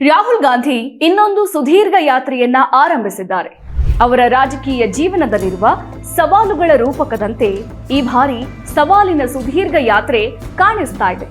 ರಾಹುಲ್ ಗಾಂಧಿ ಇನ್ನೊಂದು ಸುದೀರ್ಘ ಯಾತ್ರೆಯನ್ನ ಆರಂಭಿಸಿದ್ದಾರೆ. ಅವರ ರಾಜಕೀಯ ಜೀವನದಲ್ಲಿರುವ ಸವಾಲುಗಳ ರೂಪಕದಂತೆ ಈ ಬಾರಿ ಸವಾಲಿನ ಸುದೀರ್ಘ ಯಾತ್ರೆ ಕಾಣಿಸ್ತಾ ಇದೆ.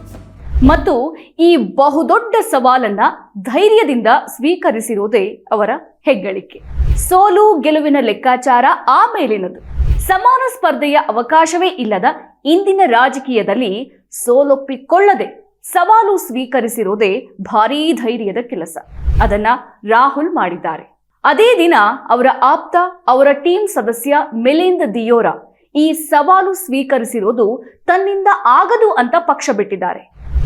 ಮತ್ತು ಈ ಬಹುದೊಡ್ಡ ಸವಾಲನ್ನ ಧೈರ್ಯದಿಂದ ಸ್ವೀಕರಿಸಿರುವುದೇ ಅವರ ಹೆಗ್ಗಳಿಕೆ. ಸೋಲು, ಗೆಲುವಿನ ಲೆಕ್ಕಾಚಾರ ಆಮೇಲಿನದು ಮೇಲಿನದು. ಸಮಾನ ಸ್ಪರ್ಧೆಯ ಅವಕಾಶವೇ ಇಲ್ಲದ ಇಂದಿನ ರಾಜಕೀಯದಲ್ಲಿ ಸೋಲೊಪ್ಪಿಕೊಳ್ಳದೆ ಸವಾಲು ಸ್ವೀಕರಿಸಿರೋದೇ ಭಾರೀ ಧೈರ್ಯದ ಕೆಲಸ. ಅದನ್ನ ರಾಹುಲ್ ಮಾಡಿದ್ದಾರೆ. ಅದೇ ದಿನ ಅವರ ಆಪ್ತ, ಅವರ ಟೀಮ್ ಸದಸ್ಯ ಮಿಲಿಂದ್ ದಿಯೋರಾ ಈ ಸವಾಲು ಸ್ವೀಕರಿಸಿರೋದು ತನ್ನಿಂದ ಆಗದು ಅಂತ ಪಕ್ಷ ಬಿಟ್ಟಿದ್ದಾರೆ.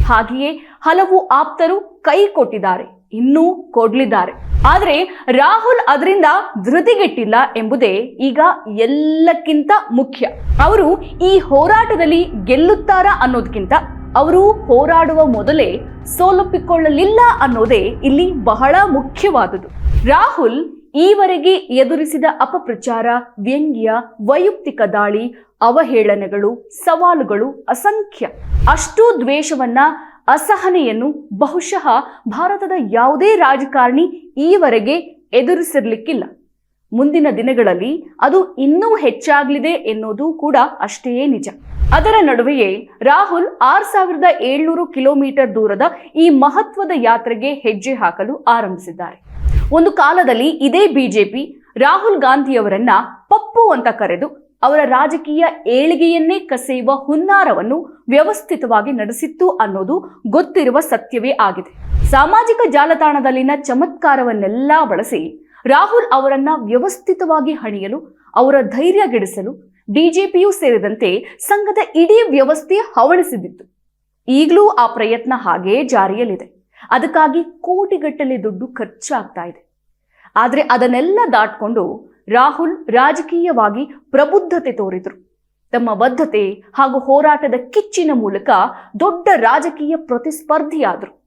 ಹಾಗೆಯೇ ಹಲವು ಆಪ್ತರು ಕೈ ಕೊಟ್ಟಿದ್ದಾರೆ, ಇನ್ನೂ ಕೊಡ್ಲಿದ್ದಾರೆ. ಆದರೆ ರಾಹುಲ್ ಅದರಿಂದ ಧೃತಿಗೆಟ್ಟಿಲ್ಲ ಎಂಬುದೇ ಈಗ ಎಲ್ಲಕ್ಕಿಂತ ಮುಖ್ಯ. ಅವರು ಈ ಹೋರಾಟದಲ್ಲಿ ಗೆಲ್ಲುತ್ತಾರಾ ಅನ್ನೋದಕ್ಕಿಂತ ಅವರು ಹೋರಾಡುವ ಮೊದಲೇ ಸೋಲೊಪ್ಪಿಕೊಳ್ಳಲಿಲ್ಲ ಅನ್ನೋದೇ ಇಲ್ಲಿ ಬಹಳ ಮುಖ್ಯವಾದುದು ರಾಹುಲ್ ಈವರೆಗೆ ಎದುರಿಸಿದ ಅಪಪ್ರಚಾರ, ವ್ಯಂಗ್ಯ, ವೈಯಕ್ತಿಕ ದಾಳಿ, ಅವಹೇಳನಗಳು, ಸವಾಲುಗಳು ಅಸಂಖ್ಯ. ಅಷ್ಟೂ ದ್ವೇಷವನ್ನ, ಅಸಹನೆಯನ್ನು ಬಹುಶಃ ಭಾರತದ ಯಾವುದೇ ರಾಜಕಾರಣಿ ಈವರೆಗೆ ಎದುರಿಸಿರ್ಲಿಕ್ಕಿಲ್ಲ. ಮುಂದಿನ ದಿನಗಳಲ್ಲಿ ಅದು ಇನ್ನೂ ಹೆಚ್ಚಾಗಲಿದೆ ಎನ್ನುವುದು ಕೂಡ ಅಷ್ಟೇ ನಿಜ. ಅದರ ನಡುವೆಯೇ ರಾಹುಲ್ ಆರ್ ಸಾವಿರದ ಏಳ್ನೂರು ಕಿಲೋಮೀಟರ್ ದೂರದ ಈ ಮಹತ್ವದ ಯಾತ್ರೆಗೆ ಹೆಜ್ಜೆ ಹಾಕಲು ಆರಂಭಿಸಿದ್ದಾರೆ. ಒಂದು ಕಾಲದಲ್ಲಿ ಇದೇ ಬಿಜೆಪಿ ರಾಹುಲ್ ಗಾಂಧಿಯವರನ್ನ ಪಪ್ಪು ಅಂತ ಕರೆದು ಅವರ ರಾಜಕೀಯ ಏಳಿಗೆಯನ್ನೇ ಕಸೆಯುವ ಹುನ್ನಾರವನ್ನು ವ್ಯವಸ್ಥಿತವಾಗಿ ನಡೆಸಿತ್ತು ಅನ್ನೋದು ಗೊತ್ತಿರುವ ಸತ್ಯವೇ ಆಗಿದೆ. ಸಾಮಾಜಿಕ ಜಾಲತಾಣದಲ್ಲಿನ ಚಮತ್ಕಾರವನ್ನೆಲ್ಲ ಬಳಸಿ ರಾಹುಲ್ ಅವರನ್ನ ವ್ಯವಸ್ಥಿತವಾಗಿ ಹಣಿಯಲು ಅವರ ಧೈರ್ಯಗೆಡಿಸಲು ಬಿಜೆಪಿಯೂ ಸೇರಿದಂತೆ ಸಂಘದ ಇಡೀ ವ್ಯವಸ್ಥೆ ಹವಣಿಸಿದ್ದಿತ್ತು ಈಗಲೂ ಆ ಪ್ರಯತ್ನ ಹಾಗೇ ಜಾರಿಯಲ್ಲಿದೆ. ಅದಕ್ಕಾಗಿ ಕೋಟಿಗಟ್ಟಲೆ ದುಡ್ಡು ಖರ್ಚಾಗ್ತಾ ಇದೆ. ಆದರೆ ಅದನ್ನೆಲ್ಲ ದಾಟ್ಕೊಂಡು ರಾಹುಲ್ ರಾಜಕೀಯವಾಗಿ ಪ್ರಬುದ್ಧತೆ ತೋರಿದರು. ತಮ್ಮ ಬದ್ಧತೆ ಹಾಗೂ ಹೋರಾಟದ ಕಿಚ್ಚಿನ ಮೂಲಕ ದೊಡ್ಡ ರಾಜಕೀಯ ಪ್ರತಿಸ್ಪರ್ಧಿಯಾದರು.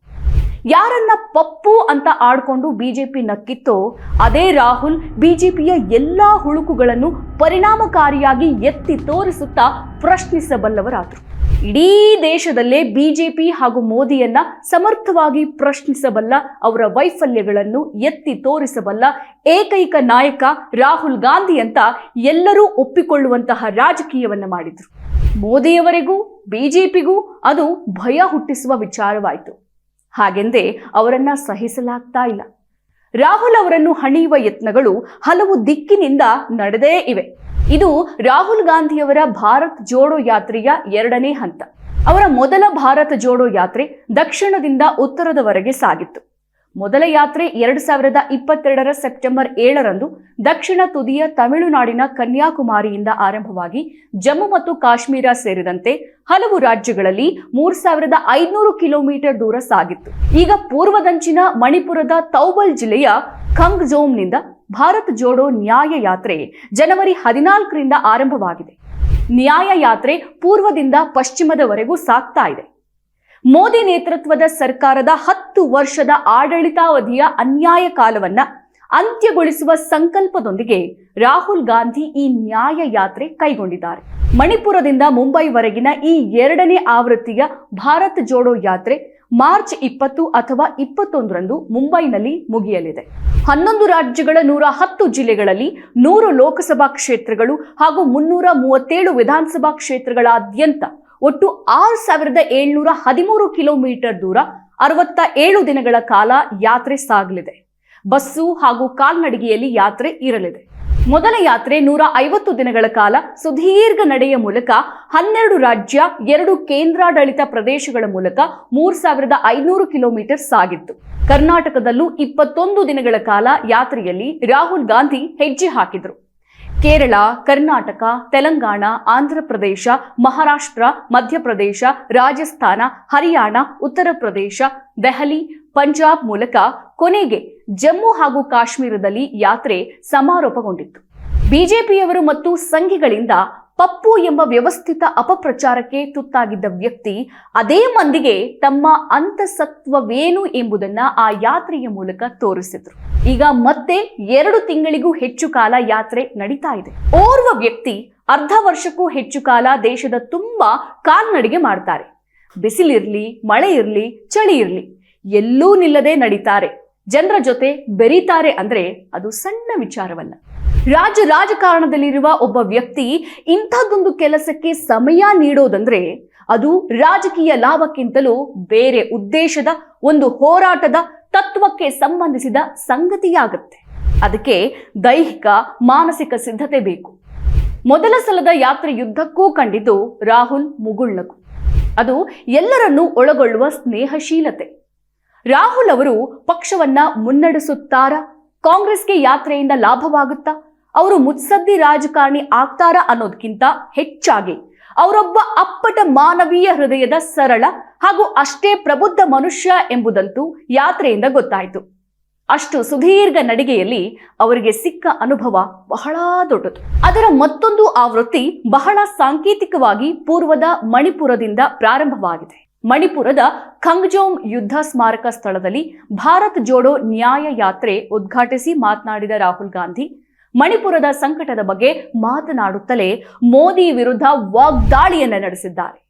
ಯಾರನ್ನ ಪಪ್ಪು ಅಂತ ಆಡ್ಕೊಂಡು ಬಿಜೆಪಿ ನಕ್ಕಿತ್ತೋ ಅದೇ ರಾಹುಲ್ ಬಿಜೆಪಿಯ ಎಲ್ಲ ಹುಳುಕುಗಳನ್ನು ಪರಿಣಾಮಕಾರಿಯಾಗಿ ಎತ್ತಿ ತೋರಿಸುತ್ತಾ ಪ್ರಶ್ನಿಸಬಲ್ಲವರಾದರು. ಇಡೀ ದೇಶದಲ್ಲೇ ಬಿಜೆಪಿ ಹಾಗೂ ಮೋದಿಯನ್ನ ಸಮರ್ಥವಾಗಿ ಪ್ರಶ್ನಿಸಬಲ್ಲ, ಅವರ ವೈಫಲ್ಯಗಳನ್ನು ಎತ್ತಿ ತೋರಿಸಬಲ್ಲ ಏಕೈಕ ನಾಯಕ ರಾಹುಲ್ ಗಾಂಧಿ ಅಂತ ಎಲ್ಲರೂ ಒಪ್ಪಿಕೊಳ್ಳುವಂತಹ ರಾಜಕೀಯವನ್ನ ಮಾಡಿದ್ರು. ಮೋದಿಯವರೆಗೂ, ಬಿಜೆಪಿಗೂ ಅದು ಭಯ ಹುಟ್ಟಿಸುವ ವಿಚಾರವಾಯಿತು. ಹಾಗೆಂದೇ ಅವರನ್ನ ಸಹಿಸಲಾಗ್ತಾ ಇಲ್ಲ. ರಾಹುಲ್ ಅವರನ್ನು ಹಣಿಯುವ ಯತ್ನಗಳು ಹಲವು ದಿಕ್ಕಿನಿಂದ ನಡೆದೇ ಇವೆ. ಇದು ರಾಹುಲ್ ಗಾಂಧಿಯವರ ಭಾರತ್ ಜೋಡೋ ಯಾತ್ರೆಯ ಎರಡನೇ ಹಂತ. ಅವರ ಮೊದಲ ಭಾರತ ಜೋಡೋ ಯಾತ್ರೆ ದಕ್ಷಿಣದಿಂದ ಉತ್ತರದವರೆಗೆ ಸಾಗಿತ್ತು. ಮೊದಲ ಯಾತ್ರೆ ಎರಡು ಸಾವಿರದ ಇಪ್ಪತ್ತೆರಡರ ಸೆಪ್ಟೆಂಬರ್ ಏಳರಂದು ದಕ್ಷಿಣ ತುದಿಯ ತಮಿಳುನಾಡಿನ ಕನ್ಯಾಕುಮಾರಿಯಿಂದ ಆರಂಭವಾಗಿ ಜಮ್ಮು ಮತ್ತು ಕಾಶ್ಮೀರ ಸೇರಿದಂತೆ ಹಲವು ರಾಜ್ಯಗಳಲ್ಲಿ ಮೂರ್ ಸಾವಿರದ ಐದುನೂರು ಕಿಲೋಮೀಟರ್ ದೂರ ಸಾಗಿತ್ತು. ಈಗ ಪೂರ್ವದಂಚಿನ ಮಣಿಪುರದ ತೌಬಲ್ ಜಿಲ್ಲೆಯ ಖಂಗ್ಜೋಮ್ನಿಂದ ಭಾರತ್ ಜೋಡೋ ನ್ಯಾಯ ಯಾತ್ರೆ ಜನವರಿ ಹದಿನಾಲ್ಕರಿಂದ ಆರಂಭವಾಗಿದೆ. ನ್ಯಾಯ ಯಾತ್ರೆ ಪೂರ್ವದಿಂದ ಪಶ್ಚಿಮದವರೆಗೂ ಸಾಗ್ತಾ ಇದೆ. ಮೋದಿ ನೇತೃತ್ವದ ಸರ್ಕಾರದ ಹತ್ತು ವರ್ಷದ ಆಡಳಿತಾವಧಿಯ ಅನ್ಯಾಯ ಕಾಲವನ್ನ ಅಂತ್ಯಗೊಳಿಸುವ ಸಂಕಲ್ಪದೊಂದಿಗೆ ರಾಹುಲ್ ಗಾಂಧಿ ಈ ನ್ಯಾಯ ಯಾತ್ರೆ ಕೈಗೊಂಡಿದ್ದಾರೆ. ಮಣಿಪುರದಿಂದ ಮುಂಬೈವರೆಗಿನ ಈ ಎರಡನೇ ಆವೃತ್ತಿಯ ಭಾರತ್ ಜೋಡೋ ಯಾತ್ರೆ ಮಾರ್ಚ್ ಇಪ್ಪತ್ತು ಅಥವಾ ಇಪ್ಪತ್ತೊಂದರಂದು ಮುಂಬೈನಲ್ಲಿ ಮುಗಿಯಲಿದೆ. ಹನ್ನೊಂದು ರಾಜ್ಯಗಳ ನೂರ ಹತ್ತು ಜಿಲ್ಲೆಗಳಲ್ಲಿ ನೂರು ಲೋಕಸಭಾ ಕ್ಷೇತ್ರಗಳು ಹಾಗೂ ಮುನ್ನೂರ ಮೂವತ್ತೇಳು ವಿಧಾನಸಭಾ ಕ್ಷೇತ್ರಗಳಾದ್ಯಂತ ಒಟ್ಟು ಆರು ಸಾವಿರದ ಏಳ್ನೂರ ಹದಿಮೂರು ಕಿಲೋಮೀಟರ್ ದೂರ ಅರವತ್ತ ಏಳು ದಿನಗಳ ಕಾಲ ಯಾತ್ರೆ ಸಾಗಲಿದೆ. ಬಸ್ಸು ಹಾಗೂ ಕಾಲ್ನಡಿಗೆಯಲ್ಲಿ ಯಾತ್ರೆ ಇರಲಿದೆ. ಮೊದಲ ಯಾತ್ರೆ ನೂರ ಐವತ್ತು ದಿನಗಳ ಕಾಲ ಸುದೀರ್ಘ ನಡೆಯ ಮೂಲಕ ಹನ್ನೆರಡು ರಾಜ್ಯ, ಎರಡು ಕೇಂದ್ರಾಡಳಿತ ಪ್ರದೇಶಗಳ ಮೂಲಕ ಮೂರ್ ಸಾವಿರದ ಐನೂರು ಕಿಲೋಮೀಟರ್ ಸಾಗಿತ್ತು. ಕರ್ನಾಟಕದಲ್ಲೂ ಇಪ್ಪತ್ತೊಂದು ದಿನಗಳ ಕಾಲ ಯಾತ್ರೆಯಲ್ಲಿ ರಾಹುಲ್ ಗಾಂಧಿ ಹೆಜ್ಜೆ ಹಾಕಿದ್ರು. ಕೇರಳ, ಕರ್ನಾಟಕ, ತೆಲಂಗಾಣ ಆಂಧ್ರಪ್ರದೇಶ ಮಹಾರಾಷ್ಟ್ರ ಮಧ್ಯಪ್ರದೇಶ ರಾಜಸ್ಥಾನ, ಹರಿಯಾಣ, ಉತ್ತರ ಪ್ರದೇಶ, ದೆಹಲಿ, ಪಂಜಾಬ್ ಮೂಲಕ ಕೊನೆಗೆ ಜಮ್ಮು ಹಾಗೂ ಕಾಶ್ಮೀರದಲ್ಲಿ ಯಾತ್ರೆ ಸಮಾರೋಪಗೊಂಡಿತ್ತು. ಬಿಜೆಪಿಯವರು ಮತ್ತು ಸಂಘಿಗಳಿಂದ ಪಪ್ಪು ಎಂಬ ವ್ಯವಸ್ಥಿತ ಅಪಪ್ರಚಾರಕ್ಕೆ ತುತ್ತಾಗಿದ್ದ ವ್ಯಕ್ತಿ ಅದೇ ಮಂದಿಗೆ ತಮ್ಮ ಅಂತಸತ್ವವೇನು ಎಂಬುದನ್ನ ಆ ಯಾತ್ರೆಯ ಮೂಲಕ ತೋರಿಸಿದ್ರು. ಈಗ ಮತ್ತೆ ಎರಡು ತಿಂಗಳಿಗೂ ಹೆಚ್ಚು ಕಾಲ ಯಾತ್ರೆ ನಡೀತಾ ಇದೆ. ಓರ್ವ ವ್ಯಕ್ತಿ ಅರ್ಧ ವರ್ಷಕ್ಕೂ ಹೆಚ್ಚು ಕಾಲ ದೇಶದ ತುಂಬಾ ಕಾಲ್ನಡಿಗೆ ಮಾಡ್ತಾರೆ. ಬಿಸಿಲಿರ್ಲಿ ಮಳೆ ಇರ್ಲಿ ಚಳಿ ಇರ್ಲಿ ಎಲ್ಲೂ ನಿಲ್ಲದೆ ನಡೀತಾರೆ. ಜನರ ಜೊತೆ ಬೆರೀತಾರೆ ಅಂದ್ರೆ ಅದು ಸಣ್ಣ ವಿಚಾರವಲ್ಲ. ರಾಜ ರಾಜಕಾರಣದಲ್ಲಿರುವ ಒಬ್ಬ ವ್ಯಕ್ತಿ ಇಂಥದ್ದೊಂದು ಕೆಲಸಕ್ಕೆ ಸಮಯ ನೀಡೋದಂದ್ರೆ ಅದು ರಾಜಕೀಯ ಲಾಭಕ್ಕಿಂತಲೂ ಬೇರೆ ಉದ್ದೇಶದ ಒಂದು ಹೋರಾಟದ ತತ್ವಕ್ಕೆ ಸಂಬಂಧಿಸಿದ ಸಂಗತಿಯಾಗುತ್ತೆ. ಅದಕ್ಕೆ ದೈಹಿಕ, ಮಾನಸಿಕ ಸಿದ್ಧತೆ ಬೇಕು. ಮೊದಲ ಸಲದ ಯಾತ್ರೆ ಯುದ್ಧಕ್ಕೂ ಕಂಡಿದ್ದು ರಾಹುಲ್ ಮುಗುಳ್ನಗು. ಅದು ಎಲ್ಲರನ್ನೂ ಒಳಗೊಳ್ಳುವ ಸ್ನೇಹಶೀಲತೆ. ರಾಹುಲ್ ಅವರು ಪಕ್ಷವನ್ನ ಮುನ್ನಡೆಸುತ್ತಾರಾ? ಕಾಂಗ್ರೆಸ್ಗೆ ಯಾತ್ರೆಯಿಂದ ಲಾಭವಾಗುತ್ತಾ? ಅವರು ಮುತ್ಸದ್ದಿ ರಾಜಕಾರಣಿ ಆಗ್ತಾರ ಅನ್ನೋದಕ್ಕಿಂತ ಹೆಚ್ಚಾಗಿ ಅವರೊಬ್ಬ ಅಪ್ಪಟ ಮಾನವೀಯ ಹೃದಯದ ಸರಳ ಹಾಗೂ ಅಷ್ಟೇ ಪ್ರಬುದ್ಧ ಮನುಷ್ಯ ಎಂಬುದಂತೂ ಯಾತ್ರೆಯಿಂದ ಗೊತ್ತಾಯಿತು. ಅಷ್ಟು ಸುದೀರ್ಘ ನಡಿಗೆಯಲ್ಲಿ ಅವರಿಗೆ ಸಿಕ್ಕ ಅನುಭವ ಬಹಳ ದೊಡ್ಡದು. ಅದರ ಮತ್ತೊಂದು ಆವೃತ್ತಿ ಬಹಳ ಸಾಂಕೇತಿಕವಾಗಿ ಪೂರ್ವದ ಮಣಿಪುರದಿಂದ ಪ್ರಾರಂಭವಾಗಿದೆ. ಮಣಿಪುರದ ಖಂಗ್ಜೋಮ್ ಯುದ್ಧ ಸ್ಮಾರಕ ಸ್ಥಳದಲ್ಲಿ ಭಾರತ್ ಜೋಡೋ ನ್ಯಾಯ ಯಾತ್ರೆ ಉದ್ಘಾಟಿಸಿ ಮಾತನಾಡಿದ ರಾಹುಲ್ ಗಾಂಧಿ ಮಣಿಪುರದ ಸಂಕಟದ ಬಗ್ಗೆ ಮಾತನಾಡುತ್ತಲೇ ಮೋದಿ ವಿರುದ್ಧ ವಾಗ್ದಾಳಿಯನ್ನ ನಡೆಸಿದ್ದಾರೆ.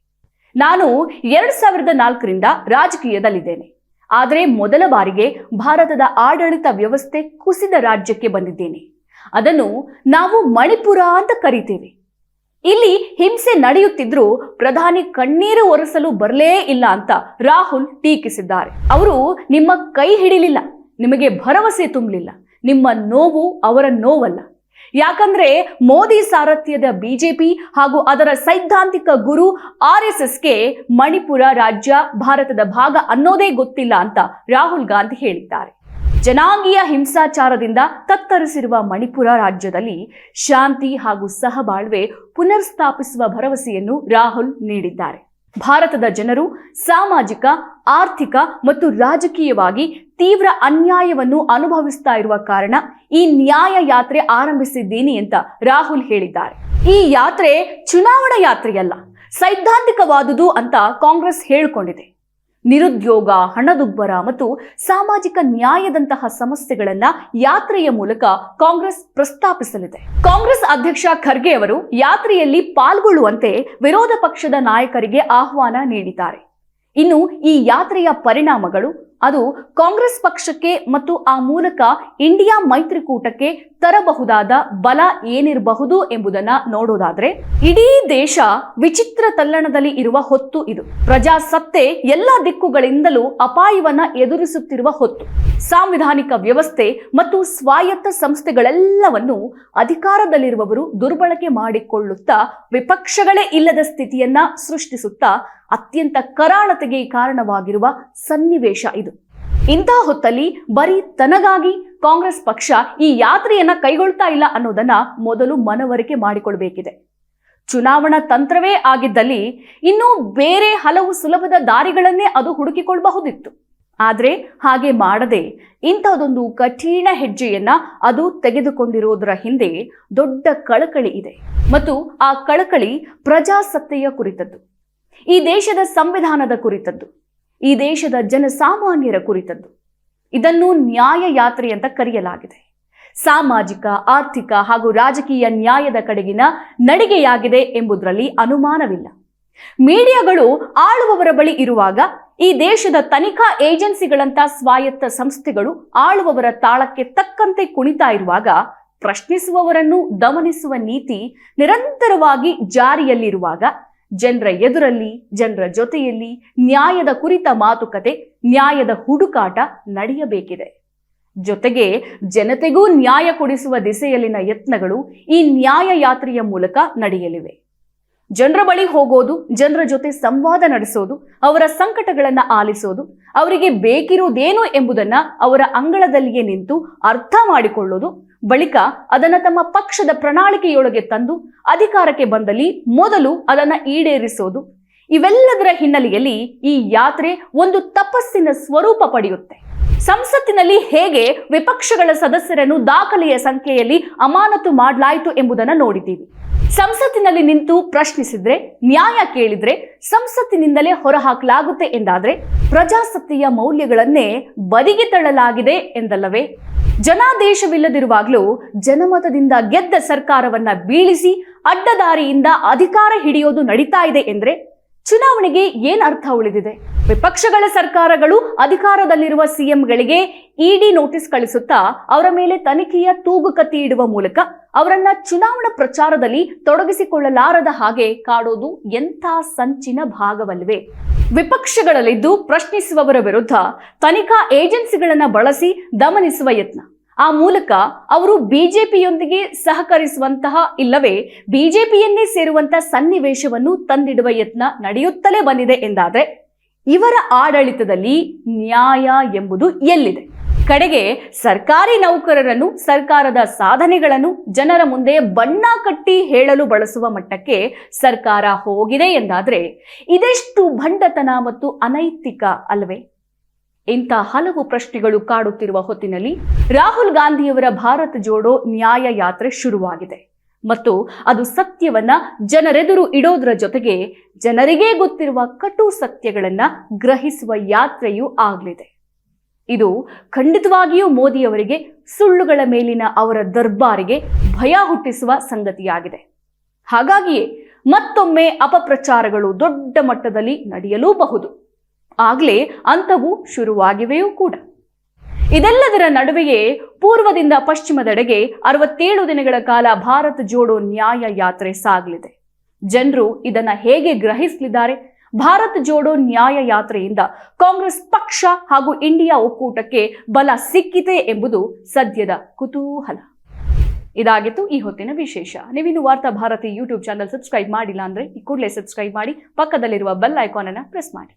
ನಾನು ಎರಡ್ ಸಾವಿರದ ನಾಲ್ಕರಿಂದ ರಾಜಕೀಯದಲ್ಲಿದ್ದೇನೆ. ಆದರೆ ಮೊದಲ ಬಾರಿಗೆ ಭಾರತದ ಆಡಳಿತ ವ್ಯವಸ್ಥೆ ಕುಸಿದ ರಾಜ್ಯಕ್ಕೆ ಬಂದಿದ್ದೇನೆ. ಅದನ್ನು ನಾವು ಮಣಿಪುರ ಅಂತ ಕರಿತೇವೆ. ಇಲ್ಲಿ ಹಿಂಸೆ ನಡೆಯುತ್ತಿದ್ರೂ ಪ್ರಧಾನಿ ಕಣ್ಣೀರು ಒರೆಸಲು ಬರಲೇ ಇಲ್ಲ ಅಂತ ರಾಹುಲ್ ಟೀಕಿಸಿದ್ದಾರೆ. ಅವರು ನಿಮ್ಮ ಕೈ ಹಿಡಿಲಿಲ್ಲ. ನಿಮಗೆ ಭರವಸೆ ತುಂಬಲಿಲ್ಲ. ನಿಮ್ಮ ನೋವು ಅವರ ನೋವಲ್ಲ. ಯಾಕಂದ್ರೆ ಮೋದಿ ಸಾರಥ್ಯದ ಬಿಜೆಪಿ ಹಾಗೂ ಅದರ ಸೈದ್ಧಾಂತಿಕ ಗುರು ಆರ್ ಎಸ್ ಎಸ್ಗೆ ಮಣಿಪುರ ರಾಜ್ಯ ಭಾರತದ ಭಾಗ ಅನ್ನೋದೇ ಗೊತ್ತಿಲ್ಲ ಅಂತ ರಾಹುಲ್ ಗಾಂಧಿ ಹೇಳಿದ್ದಾರೆ. ಜನಾಂಗೀಯ ಹಿಂಸಾಚಾರದಿಂದ ತತ್ತರಿಸಿರುವ ಮಣಿಪುರ ರಾಜ್ಯದಲ್ಲಿ ಶಾಂತಿ ಹಾಗೂ ಸಹಬಾಳ್ವೆ ಪುನರ್ಸ್ಥಾಪಿಸುವ ಭರವಸೆಯನ್ನು ರಾಹುಲ್ ನೀಡಿದ್ದಾರೆ. ಭಾರತದ ಜನರು ಸಾಮಾಜಿಕ, ಆರ್ಥಿಕ ಮತ್ತು ರಾಜಕೀಯವಾಗಿ ತೀವ್ರ ಅನ್ಯಾಯವನ್ನು ಅನುಭವಿಸ್ತಾ ಇರುವ ಕಾರಣ ಈ ನ್ಯಾಯ ಯಾತ್ರೆ ಆರಂಭಿಸಿದ್ದೀನಿ ಅಂತ ರಾಹುಲ್ ಹೇಳಿದ್ದಾರೆ. ಈ ಯಾತ್ರೆ ಚುನಾವಣಾ ಯಾತ್ರೆಯಲ್ಲ, ಸೈದ್ಧಾಂತಿಕವಾದುದು ಅಂತ ಕಾಂಗ್ರೆಸ್ ಹೇಳಿಕೊಂಡಿದೆ. ನಿರುದ್ಯೋಗ, ಹಣದುಬ್ಬರ ಮತ್ತು ಸಾಮಾಜಿಕ ನ್ಯಾಯದಂತಹ ಸಮಸ್ಯೆಗಳನ್ನ ಯಾತ್ರೆಯ ಮೂಲಕ ಕಾಂಗ್ರೆಸ್ ಪ್ರಸ್ತಾಪಿಸಲಿದೆ. ಕಾಂಗ್ರೆಸ್ ಅಧ್ಯಕ್ಷ ಖರ್ಗೆ ಅವರು ಯಾತ್ರೆಯಲ್ಲಿ ಪಾಲ್ಗೊಳ್ಳುವಂತೆ ವಿರೋಧ ಪಕ್ಷದ ನಾಯಕರಿಗೆ ಆಹ್ವಾನ ನೀಡಿದ್ದಾರೆ. ಇನ್ನು ಈ ಯಾತ್ರೆಯ ಪರಿಣಾಮಗಳು ಅದು ಕಾಂಗ್ರೆಸ್ ಪಕ್ಷಕ್ಕೆ ಮತ್ತು ಆ ಮೂಲಕ ಇಂಡಿಯಾ ಮೈತ್ರಿಕೂಟಕ್ಕೆ ತರಬಹುದಾದ ಬಲ ಏನಿರಬಹುದು ಎಂಬುದನ್ನ ನೋಡೋದಾದ್ರೆ, ಇಡೀ ದೇಶ ವಿಚಿತ್ರ ತಲ್ಲಣದಲ್ಲಿ ಇರುವ ಹೊತ್ತು ಇದು. ಪ್ರಜಾಸತ್ತೆ ಎಲ್ಲ ದಿಕ್ಕುಗಳಿಂದಲೂ ಅಪಾಯವನ್ನ ಎದುರಿಸುತ್ತಿರುವ ಹೊತ್ತು. ಸಾಂವಿಧಾನಿಕ ವ್ಯವಸ್ಥೆ ಮತ್ತು ಸ್ವಾಯತ್ತ ಸಂಸ್ಥೆಗಳೆಲ್ಲವನ್ನು ಅಧಿಕಾರದಲ್ಲಿರುವವರು ದುರ್ಬಳಕೆ ಮಾಡಿಕೊಳ್ಳುತ್ತಾ ವಿಪಕ್ಷಗಳೇ ಇಲ್ಲದ ಸ್ಥಿತಿಯನ್ನ ಸೃಷ್ಟಿಸುತ್ತಾ ಅತ್ಯಂತ ಕರಾಳತೆಗೆ ಕಾರಣವಾಗಿರುವ ಸನ್ನಿವೇಶ ಇದು. ಇಂತಹ ಹೊತ್ತಲ್ಲಿ ಬರೀ ತನಗಾಗಿ ಕಾಂಗ್ರೆಸ್ ಪಕ್ಷ ಈ ಯಾತ್ರೆಯನ್ನ ಕೈಗೊಳ್ತಾ ಇಲ್ಲ ಅನ್ನೋದನ್ನ ಮೊದಲು ಮನವರಿಕೆ ಮಾಡಿಕೊಳ್ಬೇಕಿದೆ ಚುನಾವಣಾ ತಂತ್ರವೇ ಆಗಿದ್ದಲ್ಲಿ ಇನ್ನೂ ಬೇರೆ ಹಲವು ಸುಲಭದ ದಾರಿಗಳನ್ನೇ ಅದು ಹುಡುಕಿಕೊಳ್ಳಬಹುದಿತ್ತು ಆದರೆ ಹಾಗೆ ಮಾಡದೆ ಇಂತಹದೊಂದು ಕಠಿಣ ಹೆಜ್ಜೆಯನ್ನ ಅದು ತೆಗೆದುಕೊಂಡಿರೋದರ ಹಿಂದೆ ದೊಡ್ಡ ಕಳಕಳಿ ಇದೆ. ಮತ್ತು ಆ ಕಳಕಳಿ ಪ್ರಜಾಸತ್ತೆಯ ಕುರಿತದ್ದು. ಈ ದೇಶದ ಸಂವಿಧಾನದ ಕುರಿತದ್ದು. ಈ ದೇಶದ ಜನಸಾಮಾನ್ಯರ ಕುರಿತದ್ದು. ಇದನ್ನು ನ್ಯಾಯ ಯಾತ್ರೆ ಅಂತ ಕರೆಯಲಾಗಿದೆ. ಸಾಮಾಜಿಕ, ಆರ್ಥಿಕ ಹಾಗೂ ರಾಜಕೀಯ ನ್ಯಾಯದ ಕಡೆಗಿನ ನಡಿಗೆಯಾಗಿದೆ ಎಂಬುದರಲ್ಲಿ ಅನುಮಾನವಿಲ್ಲ. ಮೀಡಿಯಾಗಳು ಆಳುವವರ ಬಳಿ ಇರುವಾಗ ಈ ದೇಶದ ತನಿಖಾ ಏಜೆನ್ಸಿಗಳಂತ ಸ್ವಾಯತ್ತ ಸಂಸ್ಥೆಗಳು ಆಳುವವರ ತಾಳಕ್ಕೆ ತಕ್ಕಂತೆ ಕುಣಿತಾ ಇರುವಾಗ ಪ್ರಶ್ನಿಸುವವರನ್ನು ದಮನಿಸುವ ನೀತಿ ನಿರಂತರವಾಗಿ ಜಾರಿಯಲ್ಲಿರುವಾಗ ಜನರ ಎದುರಲ್ಲಿ, ಜನರ ಜೊತೆಯಲ್ಲಿ ನ್ಯಾಯದ ಕುರಿತ ಮಾತುಕತೆ, ನ್ಯಾಯದ ಹುಡುಕಾಟ ನಡೆಯಬೇಕಿದೆ. ಜೊತೆಗೆ ಜನತೆಗೂ ನ್ಯಾಯ ಕೊಡಿಸುವ ದಿಸೆಯಲ್ಲಿನ ಯತ್ನಗಳು ಈ ನ್ಯಾಯ ಯಾತ್ರೆಯ ಮೂಲಕ ನಡೆಯಲಿವೆ. ಜನರ ಬಳಿ ಹೋಗೋದು, ಜನರ ಜೊತೆ ಸಂವಾದ ನಡೆಸೋದು, ಅವರ ಸಂಕಟಗಳನ್ನು ಆಲಿಸೋದು, ಅವರಿಗೆ ಬೇಕಿರುವುದೇನು ಎಂಬುದನ್ನ ಅವರ ಅಂಗಳದಲ್ಲಿಯೇ ನಿಂತು ಅರ್ಥ ಮಾಡಿಕೊಳ್ಳೋದು ಬಳಿಕ ಅದನ್ನು ತಮ್ಮ ಪಕ್ಷದ ಪ್ರಣಾಳಿಕೆಯೊಳಗೆ ತಂದು ಅಧಿಕಾರಕ್ಕೆ ಬಂದಲ್ಲಿ ಮೊದಲು ಅದನ್ನ ಈಡೇರಿಸೋದು. ಇವೆಲ್ಲದರ ಹಿನ್ನೆಲೆಯಲ್ಲಿ ಈ ಯಾತ್ರೆ ಒಂದು ತಪಸ್ಸಿನ ಸ್ವರೂಪ ಪಡೆಯುತ್ತೆ. ಸಂಸತ್ತಿನಲ್ಲಿ ಹೇಗೆ ವಿಪಕ್ಷಗಳ ಸದಸ್ಯರನ್ನು ದಾಖಲೆಯ ಸಂಖ್ಯೆಯಲ್ಲಿ ಅಮಾನತು ಮಾಡಲಾಯಿತು ಎಂಬುದನ್ನು ನೋಡಿದ್ದೀವಿ. ಸಂಸತ್ತಿನಲ್ಲಿ ನಿಂತು ಪ್ರಶ್ನಿಸಿದ್ರೆ, ನ್ಯಾಯ ಕೇಳಿದ್ರೆ ಸಂಸತ್ತಿನಿಂದಲೇ ಹೊರಹಾಕಲಾಗುತ್ತೆ ಎಂದಾದ್ರೆ ಪ್ರಜಾಸತ್ತೆಯ ಮೌಲ್ಯಗಳನ್ನೇ ಬದಿಗೆ ತಳ್ಳಲಾಗಿದೆ ಎಂದಲ್ಲವೇ? ಜನಾದೇಶವಿಲ್ಲದಿರುವಾಗಲೂ ಜನಮತದಿಂದ ಗೆದ್ದ ಸರ್ಕಾರವನ್ನ ಬೀಳಿಸಿ ಅಡ್ಡದಾರಿಯಿಂದ ಅಧಿಕಾರ ಹಿಡಿಯೋದು ನಡೀತಾ ಇದೆ ಎಂದ್ರೆ ಚುನಾವಣೆಗೆ ಏನ್ ಅರ್ಥ ಉಳಿದಿದೆ? ವಿಪಕ್ಷಗಳ ಸರ್ಕಾರಗಳು ಅಧಿಕಾರದಲ್ಲಿರುವ ಸಿಎಂಗಳಿಗೆ ಇಡಿ ನೋಟಿಸ್ ಕಳಿಸುತ್ತಾ ಅವರ ಮೇಲೆ ತನಿಖೆಯ ತೂಗು ಕತ್ತಿ ಇಡುವ ಮೂಲಕ ಅವರನ್ನ ಚುನಾವಣಾ ಪ್ರಚಾರದಲ್ಲಿ ತೊಡಗಿಸಿಕೊಳ್ಳಲಾರದ ಹಾಗೆ ಕಾಡೋದು ಎಂಥ ಸಂಚಿನ ಭಾಗವಲ್ವೇ? ವಿಪಕ್ಷಗಳಲ್ಲಿದ್ದು ಪ್ರಶ್ನಿಸುವವರ ವಿರುದ್ಧ ತನಿಖಾ ಏಜೆನ್ಸಿಗಳನ್ನ ಬಳಸಿ ದಮನಿಸುವ ಯತ್ನ. ಆ ಮೂಲಕ ಅವರು ಬಿಜೆಪಿಯೊಂದಿಗೆ ಸಹಕರಿಸುವಂತಹ ಇಲ್ಲವೇ ಬಿಜೆಪಿಯನ್ನೇ ಸೇರುವಂತಹ ಸನ್ನಿವೇಶವನ್ನು ತಂದಿಡುವ ಯತ್ನ ನಡೆಯುತ್ತಲೇ ಬಂದಿದೆ ಎಂದಾದರೆ ಇವರ ಆಡಳಿತದಲ್ಲಿ ನ್ಯಾಯ ಎಂಬುದು ಎಲ್ಲಿದೆ? ಕಡೆಗೆ ಸರ್ಕಾರಿ ನೌಕರರನ್ನು, ಸರ್ಕಾರದ ಸಾಧನೆಗಳನ್ನು ಜನರ ಮುಂದೆ ಬಣ್ಣ ಕಟ್ಟಿ ಹೇಳಲು ಬಳಸುವ ಮಟ್ಟಕ್ಕೆ ಸರ್ಕಾರ ಹೋಗಿದೆ ಎಂದಾದರೆ ಇದೆಷ್ಟು ಭಂಡತನ ಮತ್ತು ಅನೈತಿಕ ಅಲ್ವೇ? ಇಂಥ ಹಲವು ಪ್ರಶ್ನೆಗಳು ಕಾಡುತ್ತಿರುವ ಹೊತ್ತಿನಲ್ಲಿ ರಾಹುಲ್ ಗಾಂಧಿಯವರ ಭಾರತ ಜೋಡೋ ನ್ಯಾಯ ಯಾತ್ರೆ ಶುರುವಾಗಿದೆ. ಮತ್ತು ಅದು ಸತ್ಯವನ್ನ ಜನರೆದುರು ಇಡೋದ್ರ ಜೊತೆಗೆ ಜನರಿಗೇ ಗೊತ್ತಿರುವ ಕಟು ಸತ್ಯಗಳನ್ನ ಗ್ರಹಿಸುವ ಯಾತ್ರೆಯೂ ಆಗಲಿದೆ. ಇದು ಖಂಡಿತವಾಗಿಯೂ ಮೋದಿಯವರಿಗೆ, ಸುಳ್ಳುಗಳ ಮೇಲಿನ ಅವರ ದರ್ಬಾರಿಗೆ ಭಯ ಹುಟ್ಟಿಸುವ ಸಂಗತಿಯಾಗಿದೆ. ಹಾಗಾಗಿಯೇ ಮತ್ತೊಮ್ಮೆ ಅಪಪ್ರಚಾರಗಳು ದೊಡ್ಡ ಮಟ್ಟದಲ್ಲಿ ನಡೆಯಲೂಬಹುದು. ಆಗ್ಲೇ ಅಂಥವು ಶುರುವಾಗಿವೆಯೂ ಕೂಡ. ಇದೆಲ್ಲದರ ನಡುವೆಯೇ ಪೂರ್ವದಿಂದ ಪಶ್ಚಿಮದೆಡೆಗೆ ಅರವತ್ತೇಳು ದಿನಗಳ ಕಾಲ ಭಾರತ ಜೋಡೋ ನ್ಯಾಯ ಯಾತ್ರೆ ಸಾಗಲಿದೆ. ಜನರು ಇದನ್ನ ಹೇಗೆ ಗ್ರಹಿಸಲಿದ್ದಾರೆ? ಭಾರತ ಜೋಡೋ ನ್ಯಾಯ ಯಾತ್ರೆಯಿಂದ ಕಾಂಗ್ರೆಸ್ ಪಕ್ಷ ಹಾಗೂ ಇಂಡಿಯಾ ಒಕ್ಕೂಟಕ್ಕೆ ಬಲ ಸಿಕ್ಕಿದೆ ಎಂಬುದು ಸದ್ಯದ ಕುತೂಹಲ. ಇದಾಗಿತ್ತು ಈ ಹೊತ್ತಿನ ವಿಶೇಷ. ನೀವಿನ್ನು ವಾರ್ತಾ ಭಾರತಿ ಯೂಟ್ಯೂಬ್ ಚಾನಲ್ ಸಬ್ಸ್ಕ್ರೈಬ್ ಮಾಡಿಲ್ಲ ಅಂದ್ರೆ ಈ ಕೂಡಲೇ ಸಬ್ಸ್ಕ್ರೈಬ್ ಮಾಡಿ, ಪಕ್ಕದಲ್ಲಿರುವ ಬೆಲ್ ಐಕಾನ್ ಅನ್ನ ಪ್ರೆಸ್ ಮಾಡಿ.